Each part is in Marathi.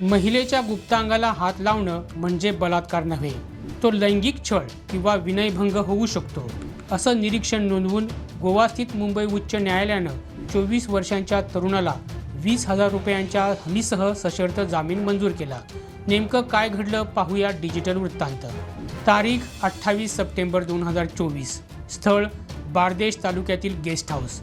महिलेच्या गुप्तांगाला हात लावणं म्हणजे बलात्कार नव्हे. तो लैंगिक छळ किंवा विनयभंग होऊ शकतो असं निरीक्षण नोंदवून गोवास्थित मुंबई उच्च न्यायालयानं चोवीस वर्षांच्या तरुणाला वीस हजार रुपयांच्या हमीसह सशर्त जामीन मंजूर केला. नेमकं काय घडलं पाहूया डिजिटल वृत्तांत. तारीख अठ्ठावीस सप्टेंबर दोन हजार चोवीस. स्थळ बारदेश तालुक्यातील गेस्ट हाऊस.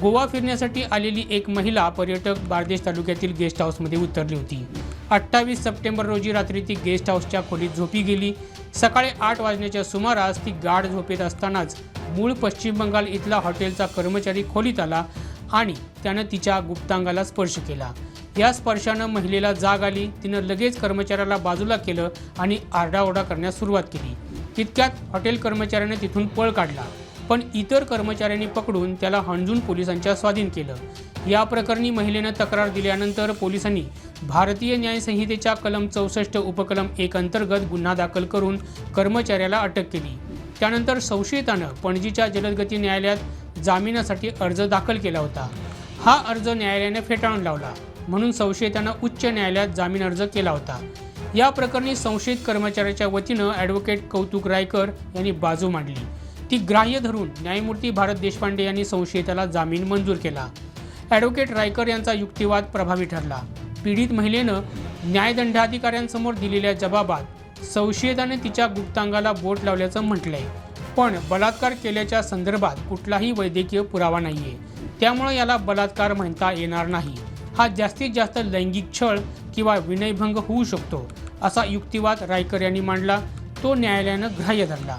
गोवा फिरण्यासाठी आलेली एक महिला पर्यटक बारदेश तालुक्यातील गेस्ट हाऊसमध्ये उतरली होती. अठ्ठावीस सप्टेंबर रोजी रात्री ती गेस्ट हाऊसच्या खोलीत झोपी गेली. सकाळी आठ वाजण्याच्या सुमारास ती गाढ झोपेत असतानाच मूळ पश्चिम बंगाल इथला हॉटेलचा कर्मचारी खोलीत आला आणि त्यानं तिच्या गुप्तांगाला स्पर्श केला. या स्पर्शानं महिलेला जाग आली. तिनं लगेच कर्मचाऱ्याला बाजूला केलं आणि आरडाओरडा करण्यास सुरुवात केली. तितक्यात हॉटेल कर्मचाऱ्याने तिथून पळ काढला. पण इतर कर्मचाऱ्यांनी पकडून त्याला हणजून पोलिसांच्या स्वाधीन केलं. या प्रकरणी महिलेनं तक्रार दिल्यानंतर पोलिसांनी भारतीय न्यायसंहितेच्या कलम चौसष्ट उपकलम एक अंतर्गत गुन्हा दाखल करून कर्मचाऱ्याला अटक केली. त्यानंतर संशयितानं पणजीच्या जलदगती न्यायालयात जामिनासाठी अर्ज दाखल केला होता. हा अर्ज न्यायालयाने फेटाळून लावला म्हणून संशयितानं उच्च न्यायालयात जामीन अर्ज केला होता. या प्रकरणी संशयित कर्मचाऱ्याच्या वतीनं ॲडव्होकेट कौतुक रायकर यांनी बाजू मांडली. ती ग्राह्य धरून न्यायमूर्ती भारत देशपांडे यांनी संशयिताला जामीन मंजूर केला. ॲडव्होकेट रायकर यांचा युक्तिवाद प्रभावी ठरला. पीडित महिलेनं न्यायदंडाधिकाऱ्यांसमोर दिलेल्या जबाबात संशयिताने तिच्या गुप्तांगाला बोट लावल्याचं म्हटलंय. पण बलात्कार केल्याच्या संदर्भात कुठलाही वैद्यकीय पुरावा नाहीये. त्यामुळे याला बलात्कार म्हणता येणार नाही. हा जास्तीत जास्त लैंगिक छळ किंवा विनयभंग होऊ शकतो असा युक्तिवाद रायकर यांनी मांडला. तो न्यायालयानं ग्राह्य धरला.